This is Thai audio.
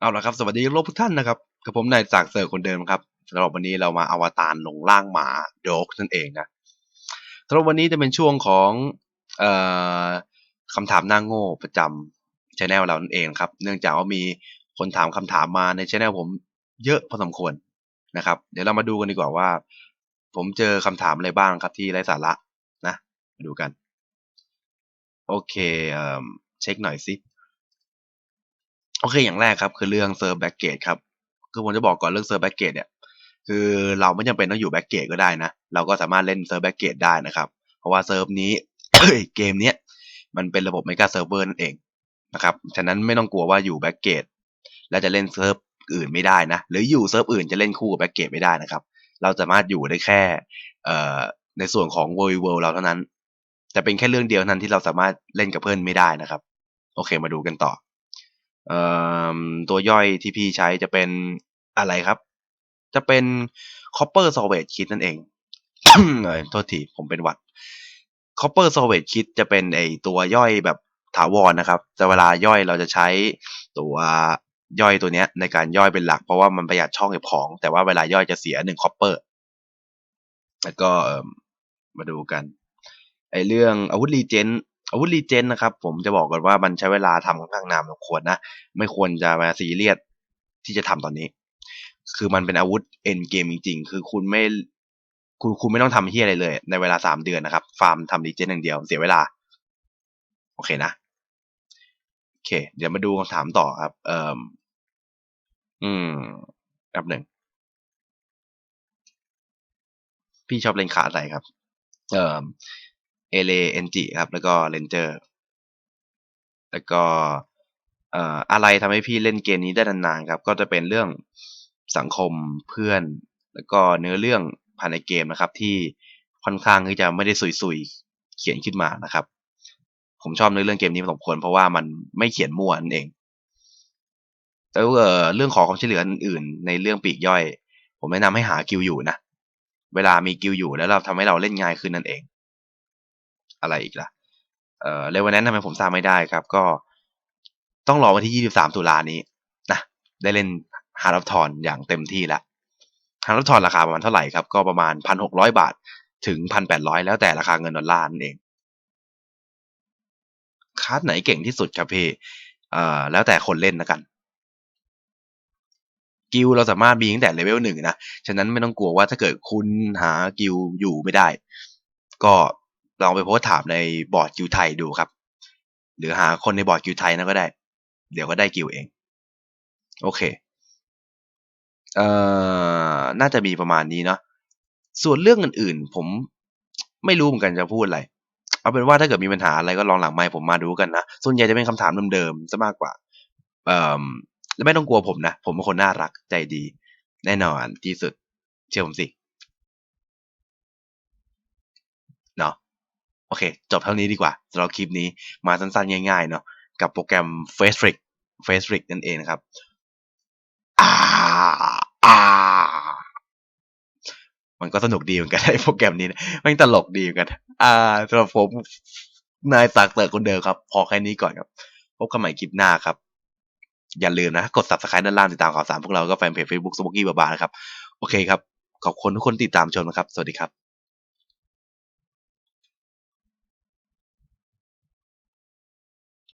เอาละครับ สวัสดีโลกทุกท่านนะครับกับผมนายจากเซอร์คนเดิมครับสำหรับวันนี้เรามาอวตารลงล่างหมาโดกนั่นเองนะสำหรับวันนี้จะเป็นช่วงของเอ่อคำถามหน้าโง่ประจำช anel เรานั่นเองครับ เนื่องจากว่ามีคนถามคำถามมาในช anel ผมเยอะพอสมควรนะครับ เดี๋ยวเรามาดูกันดีกว่าว่า ผมเจอคำถามอะไรบ้างครับที่ไร้สาระนะ มาดูกัน โอเคเอ่อเช็คหน่อยสิ โอเคอย่างแรกครับ คือเรื่องเซิร์ฟแบ็กเกตครับ คือผมจะบอกก่อนเรื่องเซิร์ฟแบ็กเกตเนี่ยคือเราไม่จำเป็นต้องอยู่แบ็กเกตก็ได้นะ เราก็สามารถเล่นเซิร์ฟแบ็กเกตได้นะครับ เพราะว่าเซิร์ฟนี้เกมเนี้ยมันเป็นระบบเมกาเซิร์ฟเวอร์นั่นเองนะครับฉะนั้นไม่ต้องกลัวว่าอยู่แบ็กเกตแล้วจะเล่นเซิร์ฟอื่นไม่ได้นะ หรืออยู่เซิร์ฟอื่นจะเล่นคู่กับแบ็กเกตไม่ได้นะครับ เราสามารถอยู่ได้แค่ในส่วนของเวอร์เวิเราเท่านั้น จะเป็นแค่เรื่องเดียวนั้นที่เราสามารถเล่นกับเพื่อนไม่ได้นะครับ โอเคมาดูกันต่อ ตัวย่อยที่พี่ใช้จะเป็นอะไรครับ จะเป็น copper solvate kit นั่นเองเอ้ยโทษทีผมเป็นหวัด copper solvate kit จะเป็นไอตัวย่อยแบบถาวรนะครับ แต่เวลาย่อยเราจะใช้ตัวย่อยตัวเนี้ยในการย่อยเป็นหลักเพราะว่ามันประหยัดช่องเก็บของ แต่ว่าเวลาย่อยจะเสียหนึ่ง copper แล้วก็มมาดูกันไอเรื่องอาวุธรีเจน อาวุธรีเจนนะครับ ผมจะบอกก่อนว่ามันใช้เวลาทำค่อนข้างนานพอควรนะ ไม่ควรจะมาซีเรียสที่จะทำตอนนี้ คือมันเป็นอาวุธเอ็นเกมจริงๆ คือคุณไม่คุณคุณไม่ต้องทำเฮียอะไรเลย ในเวลาสามเดือนนะครับ ฟาร์มทำรีเจนอย่างเดียวเสียเวลา โอเคนะ โอเค เดี๋ยวมาดูคำถามต่อครับ เอ่ออืมแป๊บหนึ่ง พี่ชอบเล่นขาอะไรครับ เอ่อ เอเลนจิครับ แล้วก็เลนเจอร์แล้วก็เอ่ออะไรทำให้พี่เล่นเกมนี้ได้นานๆครับ ก็จะเป็นเรื่องสังคมเพื่อน แล้วก็เนื้อเรื่องภายในเกมนะครับ ที่ค่อนข้างที่จะไม่ได้ซุยๆ เขียนขึ้นมานะครับ ผมชอบเนื้อเรื่องเกมนี้พอสมควรเพราะว่ามันไม่เขียนมั่วนั่นเองแต่ว่าเออเรื่องขอความช่วยเหลืออื่นๆ ในเรื่องปีกย่อย ผมแนะนำให้หากิลอยู่นะ เวลามีกิลอยู่แล้วเราทำให้เราเล่นง่ายขึ้นนั่นเอง อะไรอีกล่ะเอ่อเลวันนั้นทำไมผมทราบไม่ได้ครับ ก็ต้องรอวันที่ 23 ตุลานี้นะได้เล่นฮาร์ดทอนอย่างเต็มที่แล้วฮาร์ดทอนราคาประมาณเท่าไหร่ครับ ก็ประมาณ 1,600 บาทถึง 1,800 แล้วแต่ราคาเงินดอลลาร์นั่นเองคาร์ดไหนเก่งที่สุดครับพี่เอ่อแล้วแต่คนเล่นนะกัน กิลเราสามารถมีตั้งแต่เลเวลหนึ่งนะ ฉะนั้นไม่ต้องกลัวว่าถ้าเกิดคุณหากิลอยู่ไม่ได้ ก็ ลองไปโพสถามในบอร์ดกิลไทยดูครับ หรือหาคนในบอร์ดกิลไทยนะก็ได้ เดี๋ยวก็ได้กิลเอง โอเค เอ่อ น่าจะมีประมาณนี้เนาะ ส่วนเรื่องอื่นๆ ผมไม่รู้เหมือนกันจะพูดอะไร เอาเป็นว่าถ้าเกิดมีปัญหาอะไรก็ลองหลังไมค์ผมมาดูกันนะ ส่วนใหญ่จะเป็นคำถามเดิมๆซะมากกว่า เอ่อแล้วไม่ต้องกลัวผมนะ ผมเป็นคนน่ารักใจดี แน่นอนที่สุด เชื่อผมสิ เนาะ โอเค จบเท่านี้ดีกว่าสำหรับคลิปนี้มาสั้นๆ ง่ายๆเนาะกับโปรแกรม f a c e r i c f a c e r i c นั่นเองนะครับอ่าอ่ามันก็สนุกดีเหมือนกันไอ้โปรแกรมนี้นะมันตลกดีเหมือนกัน อ่าสำหรับผมนายสักเตอร์คนเดิมครับ พอแค่นี้ก่อนครับ พบกันใหม่คลิปหน้าครับ อย่าลืมนะ กด subscribe ด้านล่างติดตามข่าวสารพวกเราก็แฟนเพจ Facebook สมุกี้บาบานะครับ โอเคครับ ขอบคุณทุกคนติดตามชมนะครับ สวัสดีครับ